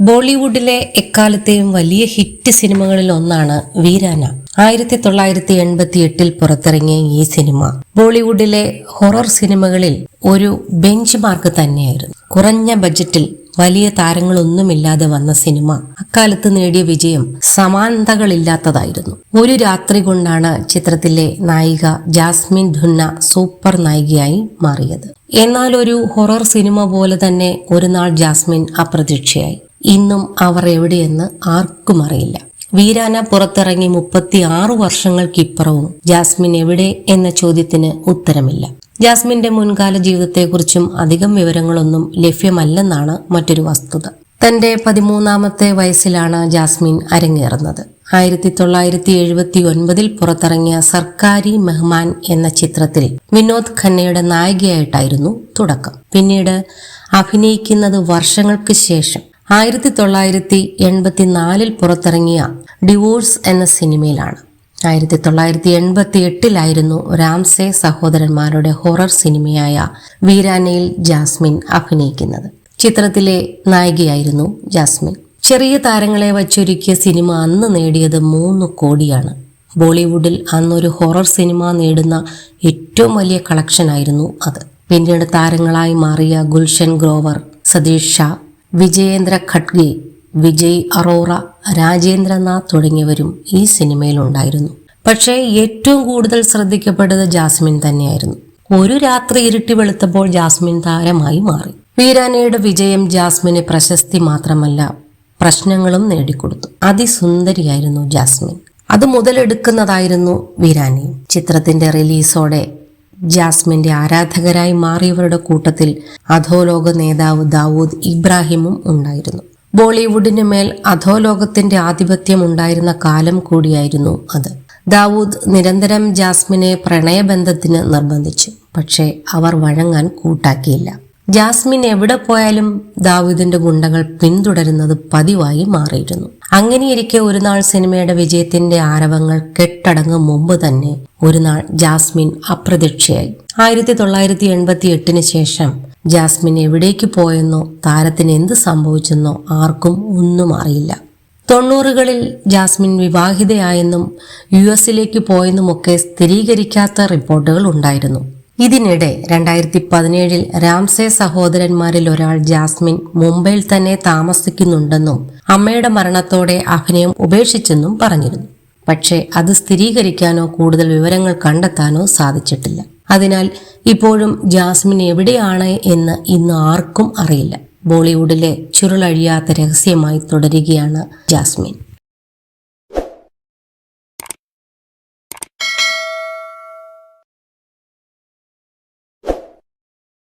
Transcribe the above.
ബോളിവുഡിലെ എക്കാലത്തെയും വലിയ ഹിറ്റ് സിനിമകളിൽ ഒന്നാണ് വീരാന. ആയിരത്തി തൊള്ളായിരത്തി എൺപത്തി എട്ടിൽ പുറത്തിറങ്ങിയ ഈ സിനിമ ബോളിവുഡിലെ ഹൊറർ സിനിമകളിൽ ഒരു ബെഞ്ച് മാർക്ക് തന്നെയായിരുന്നു. കുറഞ്ഞ ബജറ്റിൽ വലിയ താരങ്ങളൊന്നുമില്ലാതെ വന്ന സിനിമ അക്കാലത്ത് നേടിയ വിജയം സമാനതകളില്ലാത്തതായിരുന്നു. ഒരു രാത്രി കൊണ്ടാണ് ചിത്രത്തിലെ നായിക ജാസ്മിൻ ധുന്ന സൂപ്പർ നായികയായി മാറിയത്. എന്നാൽ ഒരു ഹൊറർ സിനിമ പോലെ തന്നെ ഒരു നാൾ ജാസ്മിൻ അപ്രതീക്ഷയായി ഇന്നും അവർ എവിടെയെന്ന് ആർക്കും അറിയില്ല. വീരാന പുറത്തിറങ്ങി മുപ്പത്തി ആറു വർഷങ്ങൾക്കിപ്പുറവും ജാസ്മിൻ എവിടെ എന്ന ചോദ്യത്തിന് ഉത്തരമില്ല. ജാസ്മിന്റെ മുൻകാല ജീവിതത്തെക്കുറിച്ചും അധികം വിവരങ്ങളൊന്നും ലഭ്യമല്ലെന്നാണ് മറ്റൊരു വസ്തുത. തന്റെ പതിമൂന്നാമത്തെ വയസ്സിലാണ് ജാസ്മിൻ അരങ്ങേറുന്നത്. ആയിരത്തി തൊള്ളായിരത്തി എഴുപത്തി ഒൻപതിൽ പുറത്തിറങ്ങിയ സർക്കാരി മെഹ്മാൻ എന്ന ചിത്രത്തിൽ വിനോദ് ഖന്നയുടെ നായികയായിട്ടായിരുന്നു തുടക്കം. പിന്നീട് അഭിനയിക്കുന്നത് വർഷങ്ങൾക്ക് ശേഷം ആയിരത്തി തൊള്ളായിരത്തി എൺപത്തി നാലിൽ പുറത്തിറങ്ങിയ ഡിവോഴ്സ് എന്ന സിനിമയിലാണ്. ആയിരത്തി തൊള്ളായിരത്തി എൺപത്തി എട്ടിലായിരുന്നു രാംസെ സഹോദരന്മാരുടെ ഹൊറർ സിനിമയായ വീരാനയിൽ ജാസ്മിൻ അഭിനയിക്കുന്നത്. ചിത്രത്തിലെ നായികയായിരുന്നു ജാസ്മിൻ. ചെറിയ താരങ്ങളെ വച്ചൊരുക്കിയ സിനിമ അന്ന് നേടിയത് മൂന്ന് കോടിയാണ്. ബോളിവുഡിൽ അന്നൊരു ഹൊറർ സിനിമ നേടുന്ന ഏറ്റവും വലിയ കളക്ഷനായിരുന്നു അത്. പിന്നീട് താരങ്ങളായി മാറിയ ഗുൽഷൻ ഗ്രോവർ സതീഷ് ഷാ വിജയേന്ദ്ര ഖഡ്ഗെ വിജയ് അറോറ രാജേന്ദ്രനാഥ് തുടങ്ങിയവരും ഈ സിനിമയിലുണ്ടായിരുന്നു. പക്ഷേ ഏറ്റവും കൂടുതൽ ശ്രദ്ധിക്കപ്പെട്ടത് ജാസ്മിൻ തന്നെയായിരുന്നു. ഒരു രാത്രി ഇരുട്ടി വെളുത്തപ്പോൾ ജാസ്മിൻ താരമായി മാറി. വീരാനയുടെ വിജയം ജാസ്മിന് പ്രശസ്തി മാത്രമല്ല പ്രശ്നങ്ങളും നേടിക്കൊടുത്തു. അതിസുന്ദരിയായിരുന്നു ജാസ്മിൻ. അത് മുതലെടുക്കുന്നതായിരുന്നു വീരാനി. ചിത്രത്തിന്റെ റിലീസോടെ ജാസ്മിന്റെ ആരാധകരായി മാറിയവരുടെ കൂട്ടത്തിൽ അധോലോക നേതാവ് ദാവൂദ് ഇബ്രാഹിമും ഉണ്ടായിരുന്നു. ബോളിവുഡിന് മേൽ അധോലോകത്തിന്റെ ആധിപത്യം ഉണ്ടായിരുന്ന കാലം കൂടിയായിരുന്നു അത്. ദാവൂദ് നിരന്തരം ജാസ്മിനെ പ്രണയബന്ധത്തിന് നിർബന്ധിച്ചു. പക്ഷേ അവർ വഴങ്ങാൻ കൂട്ടാക്കിയില്ല. ജാസ്മിൻ എവിടെ പോയാലും ദാവൂദിന്റെ ഗുണ്ടകൾ പിന്തുടരുന്നത് പതിവായി മാറിയിരുന്നു. അങ്ങനെയിരിക്കെ ഒരു നാൾ സിനിമയുടെ വിജയത്തിന്റെ ആരവങ്ങൾ കെട്ടടങ്ങും മുമ്പ് തന്നെ ഒരു നാൾ ജാസ്മിൻ അപ്രതീക്ഷയായി. ആയിരത്തി തൊള്ളായിരത്തി എൺപത്തി എട്ടിന് ശേഷം ജാസ്മിൻ എവിടേക്ക് പോയെന്നോ താരത്തിന് എന്ത് സംഭവിച്ചെന്നോ ആർക്കും ഒന്നും അറിയില്ല. തൊണ്ണൂറുകളിൽ ജാസ്മിൻ വിവാഹിതയായെന്നും യു എസിലേക്ക് പോയെന്നുമൊക്കെ സ്ഥിരീകരിക്കാത്ത റിപ്പോർട്ടുകൾ ഉണ്ടായിരുന്നു. ഇതിനിടെ രണ്ടായിരത്തി പതിനേഴിൽ രാംസെ സഹോദരന്മാരിൽ ഒരാൾ ജാസ്മിൻ മുംബൈയിൽ തന്നെ താമസിക്കുന്നുണ്ടെന്നും അമ്മയുടെ മരണത്തോടെ അഭിനയം ഉപേക്ഷിച്ചെന്നും പറഞ്ഞിരുന്നു. പക്ഷേ അത് സ്ഥിരീകരിക്കാനോ കൂടുതൽ വിവരങ്ങൾ കണ്ടെത്താനോ സാധിച്ചിട്ടില്ല. അതിനാൽ ഇപ്പോഴും ജാസ്മിൻ എവിടെയാണ് എന്ന് ഇന്ന് ആർക്കും അറിയില്ല. ബോളിവുഡിലെ ചുരുളഴിയാത്ത രഹസ്യമായി തുടരുകയാണ് ജാസ്മിൻ.